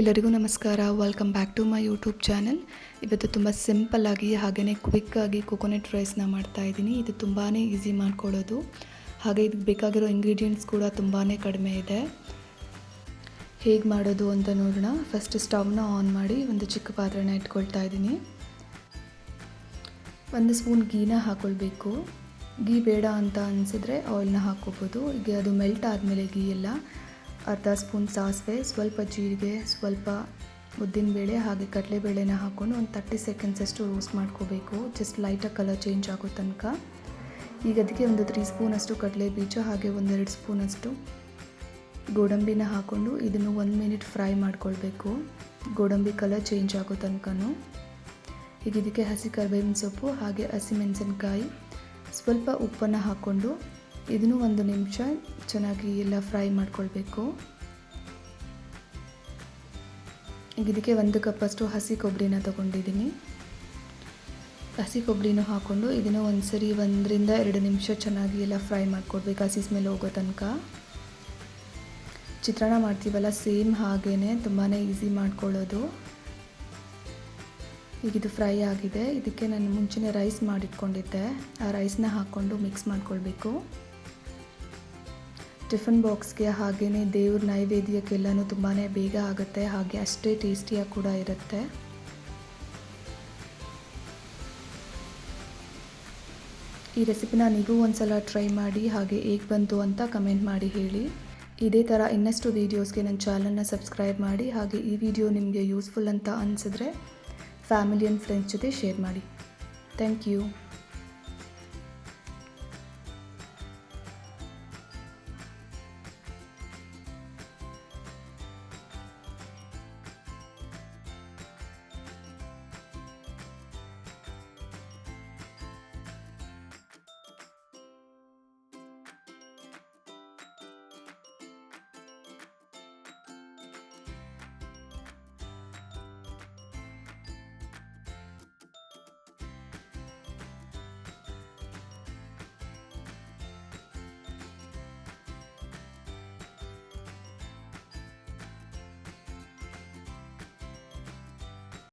ಎಲ್ಲರಿಗೂ ನಮಸ್ಕಾರ. Welcome back to my YouTube channel ಇವತ್ತು ತುಂಬ ಸಿಂಪಲ್ಲಾಗಿ ಹಾಗೆಯೇ ಕ್ವಿಕ್ಕಾಗಿ ಕೊಕೊನೆಟ್ ರೈಸ್ನ ಮಾಡ್ತಾ ಇದ್ದೀನಿ. ಇದು ತುಂಬಾ ಈಸಿ ಮಾಡ್ಕೊಳ್ಳೋದು ಹಾಗೆ ಇದಕ್ಕೆ ಬೇಕಾಗಿರೋ ಇಂಗ್ರೀಡಿಯೆಂಟ್ಸ್ ಕೂಡ ತುಂಬಾ ಕಡಿಮೆ ಇದೆ. ಹೇಗೆ ಮಾಡೋದು ಅಂತ ನೋಡೋಣ. ಫಸ್ಟ್ ಸ್ಟವ್ನ ಆನ್ ಮಾಡಿ ಒಂದು ಚಿಕ್ಕ ಪಾತ್ರೆನ ಇಟ್ಕೊಳ್ತಾ ಇದ್ದೀನಿ. ಒಂದು ಸ್ಪೂನ್ ಗೀನ ಹಾಕ್ಕೊಳ್ಬೇಕು ಗೀ ಬೇಡ ಅಂತ ಅನಿಸಿದ್ರೆ ಆಯಿಲ್ನ ಹಾಕ್ಕೋಬೋದು. ಈಗ ಅದು ಮೆಲ್ಟ್ ಆದಮೇಲೆ ಗೀ ಎಲ್ಲ ಅರ್ಧ ಸ್ಪೂನ್ ಸಾಸಿವೆ, ಸ್ವಲ್ಪ ಜೀರಿಗೆ, ಸ್ವಲ್ಪ ಉದ್ದಿನಬೇಳೆ ಹಾಗೆ ಕಡಲೆಬೇಳೆನ ಹಾಕ್ಕೊಂಡು ಒಂದು ತರ್ಟಿ ಸೆಕೆಂಡ್ಸಷ್ಟು ರೋಸ್ಟ್ ಮಾಡ್ಕೋಬೇಕು. ಜಸ್ಟ್ ಲೈಟಾಗಿ ಕಲರ್ ಚೇಂಜ್ ಆಗೋ ತನಕ. ಈಗ ಅದಕ್ಕೆ ಒಂದು ತ್ರೀ ಸ್ಪೂನಷ್ಟು ಕಡಲೆ ಬೀಜ, ಹಾಗೆ ಒಂದೆರಡು ಸ್ಪೂನಷ್ಟು ಗೋಡಂಬಿನ ಹಾಕ್ಕೊಂಡು ಇದನ್ನು ಒಂದು ಮಿನಿಟ್ ಫ್ರೈ ಮಾಡ್ಕೊಳ್ಬೇಕು. ಗೋಡಂಬಿ ಕಲರ್ ಚೇಂಜ್ ಆಗೋ ತನಕನೂ. ಈಗ ಇದಕ್ಕೆ ಹಸಿ ಕರಿಬೇವಿನ ಸೊಪ್ಪು, ಹಾಗೆ ಹಸಿಮೆಣಸಿನ್ಕಾಯಿ ಸ್ವಲ್ಪ ಉಪ್ಪನ್ನು ಹಾಕ್ಕೊಂಡು ಇದನ್ನು ಒಂದು ನಿಮಿಷ ಚೆನ್ನಾಗಿ ಎಲ್ಲ ಫ್ರೈ ಮಾಡ್ಕೊಳ್ಬೇಕು. ಇದಕ್ಕೆ ಒಂದು ಕಪ್ಪಷ್ಟು ಹಸಿ ಕೊಬ್ಬರಿನ ತೊಗೊಂಡಿದ್ದೀನಿ. ಹಸಿ ಕೊಬ್ಬರಿನೂ ಹಾಕ್ಕೊಂಡು ಇದನ್ನು ಒಂದು ಸರಿ ಒಂದರಿಂದ ಎರಡು ನಿಮಿಷ ಚೆನ್ನಾಗಿ ಎಲ್ಲ ಫ್ರೈ ಮಾಡ್ಕೊಡ್ಬೇಕು ಹಸಿ ಸ್ಮೆಲ್ ಹೋಗೋ ತನಕ. ಚಿತ್ರಾನ್ನ ಮಾಡ್ತೀವಲ್ಲ, ಸೇಮ್ ಹಾಗೇ ತುಂಬಾ ಈಸಿ ಮಾಡ್ಕೊಳ್ಳೋದು. ಈಗ ಇದು ಫ್ರೈ ಆಗಿದೆ. ಇದಕ್ಕೆ ನಾನು ಮುಂಚೆನೇ ರೈಸ್ ಮಾಡಿಟ್ಕೊಂಡಿದ್ದೆ. ಆ ರೈಸ್ನ ಹಾಕ್ಕೊಂಡು ಮಿಕ್ಸ್ ಮಾಡ್ಕೊಳ್ಬೇಕು. ಟಿಫನ್ ಬಾಕ್ಸ್ಗೆ ಹಾಗೆಯೇ ದೇವ್ರ ನೈವೇದ್ಯಕ್ಕೆಲ್ಲನೂ ತುಂಬಾ ಬೇಗ ಆಗುತ್ತೆ, ಹಾಗೆ ಅಷ್ಟೇ ಟೇಸ್ಟಿಯಾಗಿ ಕೂಡ ಇರುತ್ತೆ. ಈ ರೆಸಿಪಿನ ನೀವು ಒಂದ್ಸಲ ಟ್ರೈ ಮಾಡಿ, ಹಾಗೆ ಹೇಗೆ ಬಂತು ಅಂತ ಕಮೆಂಟ್ ಮಾಡಿ ಹೇಳಿ. ಇದೇ ಥರ ಇನ್ನಷ್ಟು ವೀಡಿಯೋಸ್ಗೆ ನನ್ನ ಚಾನಲ್ನ ಸಬ್ಸ್ಕ್ರೈಬ್ ಮಾಡಿ, ಹಾಗೆ ಈ ವಿಡಿಯೋ ನಿಮಗೆ ಯೂಸ್ಫುಲ್ ಅಂತ ಅನಿಸಿದ್ರೆ ಫ್ಯಾಮಿಲಿ ಆ್ಯಂಡ್ ಫ್ರೆಂಡ್ಸ್ ಜೊತೆ ಶೇರ್ ಮಾಡಿ. Thank you.